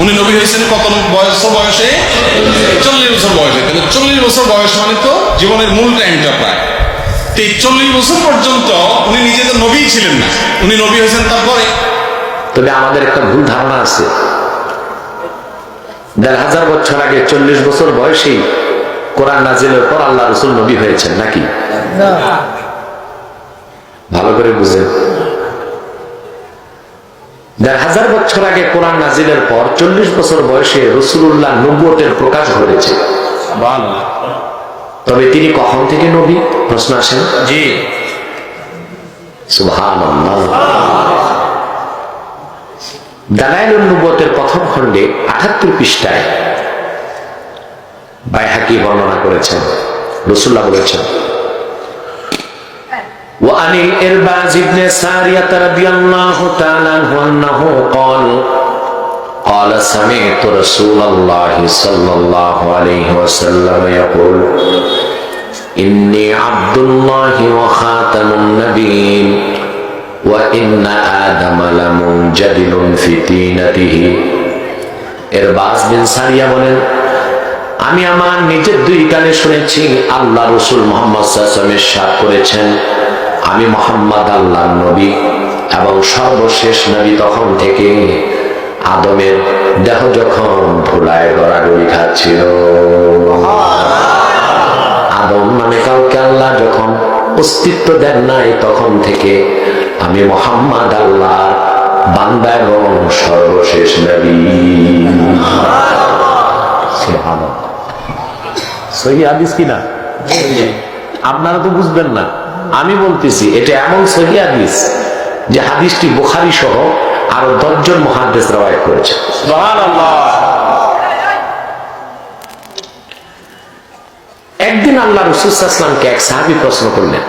উনি নবী হয়েছেন কত বয়স বয়সে? চল্লিশ বছর বয়সে। তাহলে চল্লিশ বছর বয়স মানে তো জীবনের মূল টাইমটা প্রায়। তো এই চল্লিশ বছর পর্যন্ত উনি নিজে তো নবী ছিলেন না। উনি নবী হয়েছেন তারপরে? তবে আমাদের একটা ভুল ধারণা আছে। দেড় হাজার বছর আগে চল্লিশ বছর বয়সেই কোরআন নাজিলের পর আল্লাহ রসুল নবী হয়েছেন নাকি? ভালো করে বুঝেন। দেড় হাজার বছর আগে কোরআন নাজিলের পর চল্লিশ বছর বয়সে রসুল্লাহ নব্বতের প্রকাশ ঘটেছে। তবে তিনি কখন থেকে নবী? প্রশ্ন আসেন? জি। দালাইলুন নবুয়তের প্রথম খণ্ডে আটাত্তর পৃষ্ঠায় বাইহাকি বর্ণনা করেছেন। রসুল্লাহ বলেছেন وعن الإرباز بن سارية رضي الله تعالى عنه أنه قال قال سمعت رسول الله صلى الله عليه وسلم يقول إني عبد الله وخاتم النبيين وإن آدم لمنجدل في طينته এরবাস বিন সারিয়া বলেন আমি আমার নিজের দুই কানে শুনেছি আল্লাহ রসুল মোহাম্মদ সাল্লামের সাথ করেছেন আমি মোহাম্মদ আল্লাহ নবী এবং সর্বশেষ নবী তখন থেকে আদমের দেহ যখন ধুলায়, গড়াগড়ি খাচ্ছিল। আদম মানে কাউকে আল্লাহ যখন অস্তিত্ব দেন নাই, তখন থেকে আমি মোহাম্মদ আল্লাহ বান্দা এবং সর্বশেষ নবী। সহি হাদিস কিনা আপনারা তো বুঝবেন না। আমি বলতেছি এটা এমন সহি হাদিস যে হাদিসটি বুখারি সহ আরও দশজন মহাদেশ রবায়ত করেছে। একদিন আল্লাহ রসুলামকে এক সাহাবি প্রশ্ন করলেন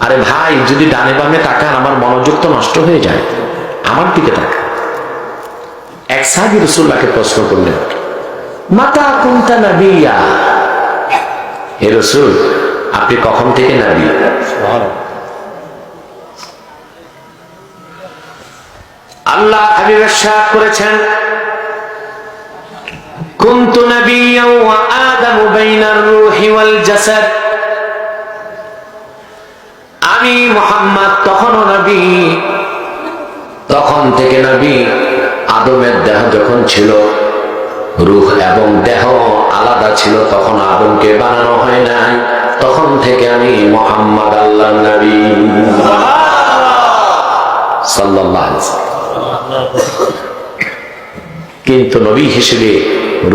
আরে ভাই যদি ডানে বামে তাকান আমার মনোযোগ তো নষ্ট হয়ে যায় আমার দিকে তাকান এক সাহাবি রসুল্লাহকে প্রশ্ন করলেন মাতা কুন্তা নাবিয়া? হে রসুল আপনি কখন থেকে নাবি আল্লাহ হাবিবের সাথ করেছেন كنت نبيا وآدم بين الروح والجسد আমি মোহাম্মদ তখনও নবী তখন থেকে নবী আদমের দেহ যখন ছিল রুহ এবং দেহ আলাদা ছিল তখন আদমকে বানানো হয় নাই তখন থেকে আমি মোহাম্মদ আল্লাহ নবী। কিন্তু নবী হিসেবে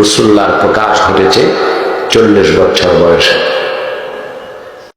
রসুল্লাহর প্রকাশ ঘটেছে চল্লিশ বছর বয়সে।